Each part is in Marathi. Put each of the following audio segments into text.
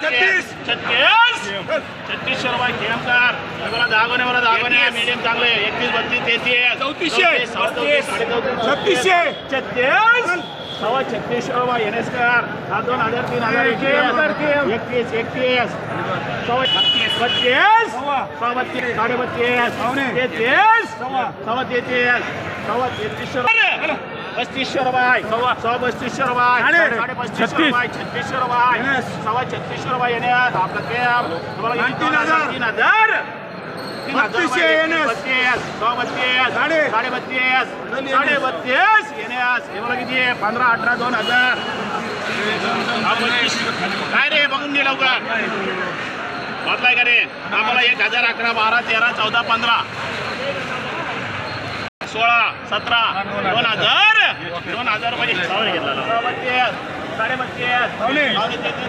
छत्तीस. छत्तीस. छत्तीसशे रुपये केमकार मला दागोने मला दागोने मीडियम चांगले एकतीस बत्तीस तेहतीस. चौतीसशे. साडेचौतीस, छत्तीसशे. छत्तीस. सव्वा छत्तीसशे रुपये एनएसकर हा दोन हजार तीन हजार केम. एकतीस एकतीस. सव्वा बत्तीस बत्तीस. सव्वा. बत्तीस साडे बत्तीस. तेहतीस. सव्वा. सव्वा तेहतीस. सव्वा तेहतीसशे रुपये पस्तीसशे रुपये सव्वा पस्तीसशे रुपये साडे. पस्तीसशे. रुपये छत्तीसशे रुपये. सव्वा छत्तीसशे रुपये येण्यास आपलं किती तीन हजार. तीन हजार बत्तीसशे NS. बत्तीस सव्वा बत्तीस साडे. साडे बत्तीस. साडे बत्तीस येण्यास हे मला किती? पंधरा अठरा दोन हजार. काय रे बघून घे लवकर बदलाय का रे आम्हाला एक हजार अकरा बारा तेरा चौदा पंधरा सोळा सतरा दोन हजार. दोन हजार घेतला बत्तीस साडे बत्तीस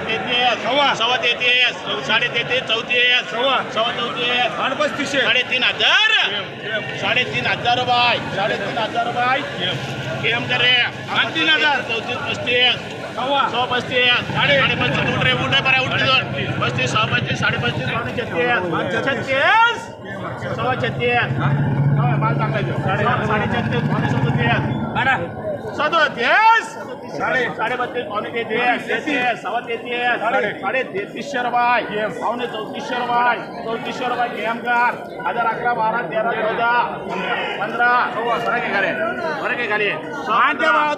तेहतीस सव्वा. सव्वा तेहतीस साडे तेहतीस चौतीस सव्वा. सव्वा चौतीस आठ पस्तीसशे साडेतीन हजार. साडेतीन हजार रुपये साडेतीन हजार रुपये केम कर तीन हजार. चौतीस पस्तीस. सव्वा. पस्तीस. साडे साडे पस्तीस उठ रे उठ रे बरं उठ दोन पस्तीस सहा पस्तीस साडे पस्तीस छत्तीस. छत्तीस. सव्वा छत्तीस. हा, माल टाकायचं साडे साडे छत्तीस पावणे सदोतीस सदोतीस साडे साडे बत्तीस पावणे तेहतीस तेहतीस. सव्वा तेहतीस साडे साडे तेहतीसशे रुपये पावणे चौतीसशे रुपये चौतीसशे रुपये केम कर हजार अकरा बारा तेरा चौदा पंधरा. फरक आहे खाली फरक आहे खाली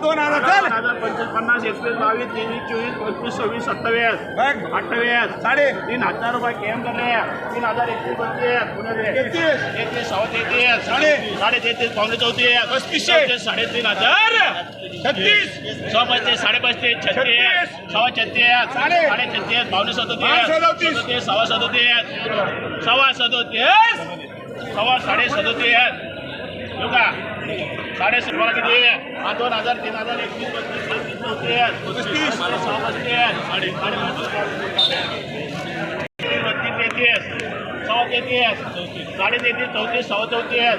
दोन हजार, हजार पंचवीस पन्नास एकवीस बावीस तेवीस चोवीस पंचवीस सव्वीस सत्तावीस. अठ्ठावीस. साडे. तीन हजार रुपये केम कर रे तीन हजार एकतीस बत्तीस तेहतीस. एकतीस. सव्वा तेहतीस. साडे. साडे तेहतीस पावणे चौतीस. पस्तीसशे. साडेतीन हजार. छत्तीस. सव्वा पस्तीस साडे पस्तीस छत्तीस. छत्तीस. सव्वा छत्तीस साडे. साडे छत्तीस पावणे सदोतीस. सदोतीस. सव्वा सदोतीस. सव्वा सदोतीस. सव्वा साडे सदोतीस. का साडे सव्वा किती? हा दोन हजार तीन हजार एकवीस बत्तीस पस्तीस. सव्वा पस्तीस. साडे साडे बत्तीस तेहतीस सव्वा तेहतीस साडे तेहतीस चौतीस सव्वा चौतीस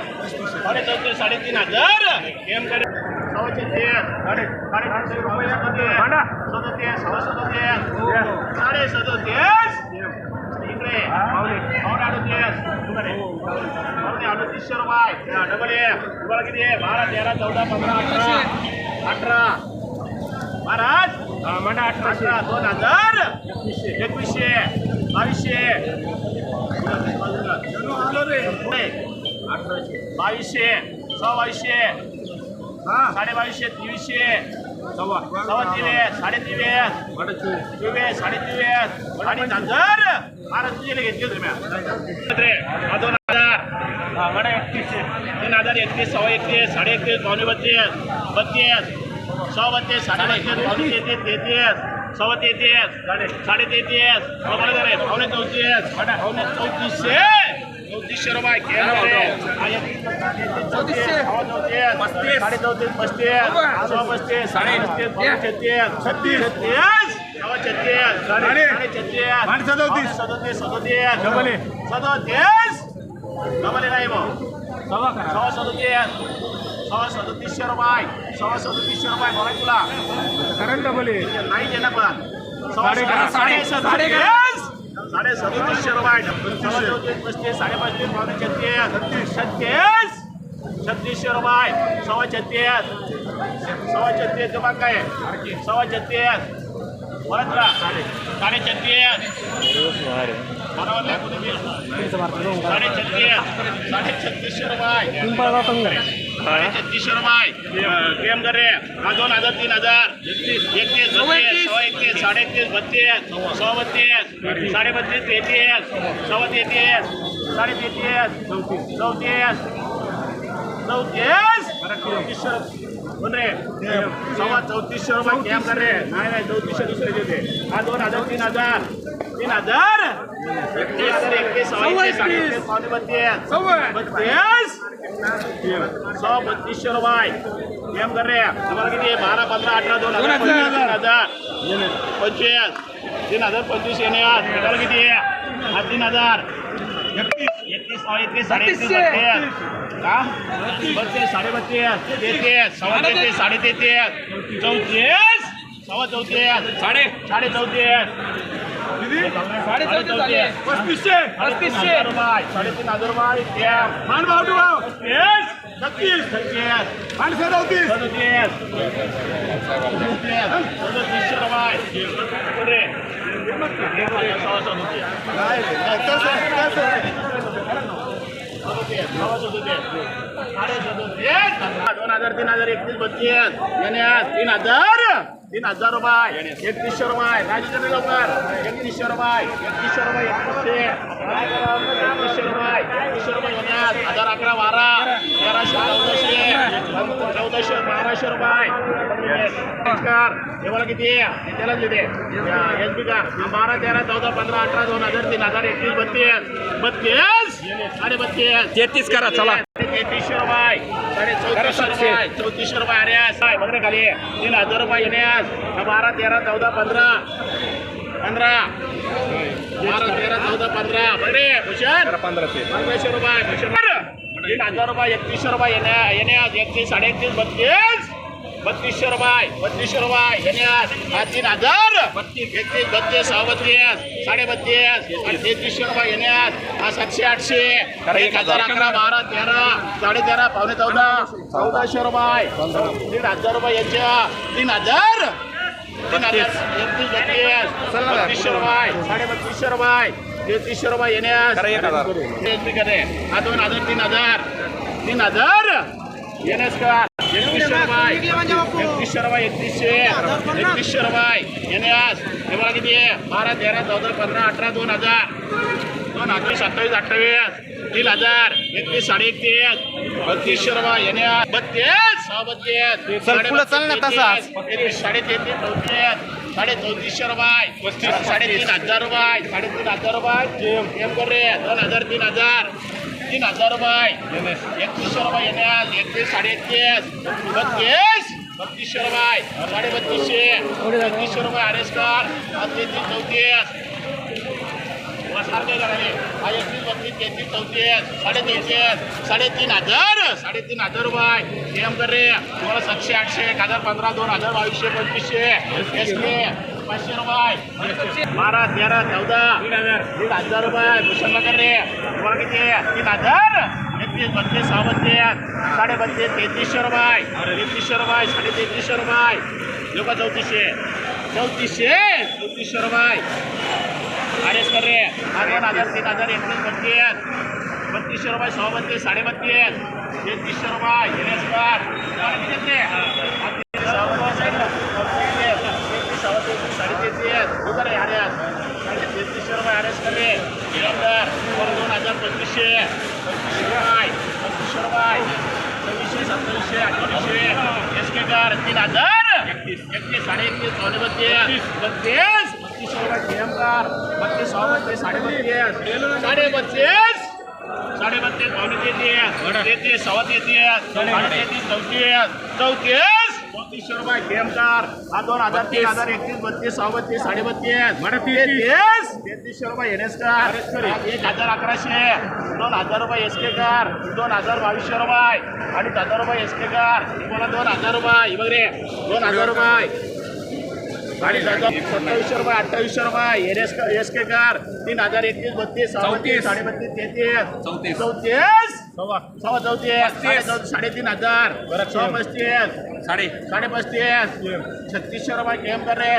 साडे चौतीस साडेतीन हजार. एम साडे सदतीस सदतीस साडे सदतीस इकडे पावणे अडतीस पावणे अडतीसशे रुपये डबल ए तुम्हाला किती आहे बारा तेरा चौदा पंधरा अठरा अठरा महाराज म्हणा अठरा दोन हजार एकवीसशे बावीसशे आलो बावीसशे साडेबावीसशे साडे बावीसशे तेवीसशे सव्वा सव्वा तेवीस साडे तेवीस तेवीस साडे तेवीस आणि हजार महाराज तुझे घेतली तुम्ही दोन हजार हा म्हणा एकतीसशे. तीन हजार एकतीस सव्वा एकतीस साडे एकतीस बावन्न बत्तीस बत्तीस सव्वा बत्तीस साडे बत्तीस पावणे तेहतीस तेहतीस सव्वा तेहतीस साडे साडे तेहतीस बरोबर पावणे चौतीस पावणे चौतीसशे. चौतीसशे रुपये केलं एकतीस, चौतीसशे. सव्वा पस्तीस. साडे चौतीस पस्तीस सव्वा पस्तीस साडे पस्तीस छत्तीस छत्तीस. छत्तीस सव्वा छत्तीस साडे साडे. साडे सदोतीस. सदोतीस सदोतीस डबल सदोतीस डबल नाही भाऊ सव्वा सदोतीस सव्वा सदोतीसशे रुपये सव्वा सदोतीसशे रुपये बघा तुला नाही दे पण साडे साडे साडे साडे सदोतीसशे रुपये सव्वा चौतीस पस्तीस साडे पस्तीस पावणे छत्तीस छत्तीस छत्तीसशे रुपये. सव्वा छत्तीस. सव्वा छत्तीस जमा काय सव्वा छत्तीस. परत साडे छत्तीस. बरोबर साडे छत्तीस. साडे छत्तीसशे रुपये. साडे छत्तीसशे रुपये. केम कर रे. हा दोन हजार तीन हजार. एकतीस एकतीस बत्तीस सव्वा एकतीस साडे एकतीस बत्तीस सव्वा बत्तीस साडे बत्तीस तेहतीस सव्वा तेहतीस साडे तेहतीस चौतीस चौतीस चौतीस. रे? सव्वा चौतीसशे रुपये कॅम कर रे. नाही नाही चौतीसशे दुसरे देते हा दोन हजार तीन हजार. तीन हजार? एकतीस हजार एकतीस सव्वा एकतीस साडे एकतीस पावणे बत्तीस. सव्वा. बत्तीस? सौ बत्तीसशे रुपये. कॅम कर रे. तुम्हाला किती आहे? बारा पंधरा अठरा दोन हजार तीन हजार. पंचवीस. तीन हजार पंचवीस येणे आज तुम्हाला किती आहे? हा तीन हजार. साडे एकतीस बत्तीस का बत्तीस साडे बत्तीस तेहतीस सव्वा तेहतीस साडे तेहतीस चौतीस सव्वा चौतीस साडे साडे चौतीस किती साडेचौतीस झाले. पस्तीसशे पस्तीसशे रुपये साडेतीन हजार रुपये द्या. मान भाव टू भाव पस्तीस. छत्तीस सत्तीस. मान सदोतीस सदतीस. सदतीस. रुपये. पुढे. सव्वा सदतीस. काय कसं कसं दोन हजार तीन हजार एकतीस बत्तीस येण्यास तीन हजार तीन हजार रुपये एकतीसशे रुपये राजचंद्र लवकर एकतीसशे रुपये एकतीसशे रुपये एकतीसशे एकतीसशे रुपये एकतीसशे रुपये येण्यास हजार अकरा बारा तेराशे चौदाशे चौदाशे बाराशे रुपये नमस्कार. किती आहे? त्यालाच लिहिते एच बी का? बारा तेरा चौदा पंधरा अठरा दोन हजार तीन हजार एकतीस बत्तीस. बत्तीस? साडे बत्तीस. तेहतीस करा चला. तेहतीसशे रुपये. साडे चौतीसशे रुपये. चौतीसशे रुपये अरेस काय बघ रे खाली. तीन हजार रुपये येण्यास. बारा तेरा चौदा पंधरा. पंधरा. बारा तेरा चौदा पंधरा. बघ रे भूषण. पंधराशे. पंधराशे रुपये भूषण तीन हजार रुपये एकतीसशे रुपये येण्या येण्यास एकतीस साडे एकतीस बत्तीस. बत्तीसशे रुपये बत्तीसशे रुपये येण्यास हा तीन हजार. बत्तीस एकतीस बत्तीस सहा बत्तीस साडे बत्तीस आणि तेहतीसशे रुपये येण्यास हा सातशे आठशे. एक हजार अकरा बारा तेरा साडे तेरा पावणे चौदा चौदाशे रुपये. तीन हजार रुपये याच्या. तीन हजार. तीन हजार. एकतीस बत्तीस बत्तीसशे रुपये साडे बत्तीसशे रुपये. तेहतीसशे रुपये येण्यास एक हजार. हा दोन हजार तीन हजार. तीन हजार? येण्यास का? एकतीसशे रुपये एकतीसशे रुपये एकतीसशे. एकतीसशे रुपये येण्यास. हे मला किती आहे. बारा तेरा चौदा पंधरा अठरा दोन हजार. दोन हजार सत्तावीस अठ्ठावीस. तीन हजार. एकतीस साडे एकतीस बत्तीसशे रुपये येण्यास. बत्तीस? सहा बत्तीस. साडे तेहतीस चौतीस. साडे चौतीसशे रुपये. साडेतीन हजार रुपये. साडेतीन हजार रुपये. एम कर रे. दोन हजार तीन हजार. तीन हजार रुपये. एकतीसशे रुपये येण्यास. एकतीस साडे एकतीस बत्तीस. बत्तीसशे रुपये. साडे बत्तीसशे बत्तीसशे रुपये आरेस कर. तेहतीस चौतीस. सारखे करायले हा एकतीस बत्तीस चौथी चौतीस साडे तेहतीस साडेतीन हजार साडेतीन हजार रुपये. एम कर रे. तुम्हाला सातशे आठशे एक हजार पंधरा दोन हजार बावीसशे पंचवीसशे. एस पाचशे रुपये. बारा तेरा चौदा तीन हजार. हजार रुपये. भूषण कर रे. तुम्हाला किती? तीन हजार. एकतीस बत्तीस सहा बत्तीस साडे बत्तीस तेहतीसशे रुपये. तेहतीसशे रुपये साडे तेहतीसशे रुपये. लोक चौतीसशे. चौतीसशे चौतीसशे रुपये. आरेस कर रे हा। दोन हजार तीन हजार एकतीस बत्तीस बत्तीसशे रुपये सहा बत्तीस साडे बत्तीस तेहतीसशे रुपये एस कर तुम्हाला किती येते? हा। तेहतीस, सहा बत्तीस, तेहतीस, तेहतीस, सहा तेहतीस, साडे तेहतीसशे रुपये आरेस कर दोन हजार पंचवीसशे पंचवीसशे रुपये पंचवीसशे रुपये सव्वीसशे सत्तावीसशे अठ्ठावीसशे एस के कर तीन हजार एकतीस एकतीस साडे एकतीस पावणे बत्तीस बत्तीस। बत्तीस रुपये टीएम कर बत्तीस सहा बत्तीस साडे बत्तीस साडे बत्तीस साडे बत्तीस पावणे तेहतीस. तेहतीस सव्वा तेहतीस साडे तेहतीस चौतीस. चौतीस चौतीसशे रुपये टीएम कर हा दोन हजार तीन हजार एकतीस बत्तीस सहा बत्तीस साडे बत्तीस तेहतीस. तेहतीसशे रुपये एन एस कर एक हजार अकराशे. दोन हजार रुपये एस के कर दोन हजार बावीसशे रुपये अडीच हजार रुपये एस के कर तुम्हाला दोन हजार रुपये बघ रे. दोन हजार रुपये हजार सत्तावीसशे रुपये अठ्ठावीसशे रुपये. एस एस के कर. तीन हजार एकतीस बत्तीस बत्तीस साडे बत्तीस तेहतीस. चौतीस. चौतीस? सव्वा. सव्वा चौतीस. साडेतीन हजार. सहा पस्तीस. साडे. साडे पस्तीस. छत्तीसशे रुपये केम कर रे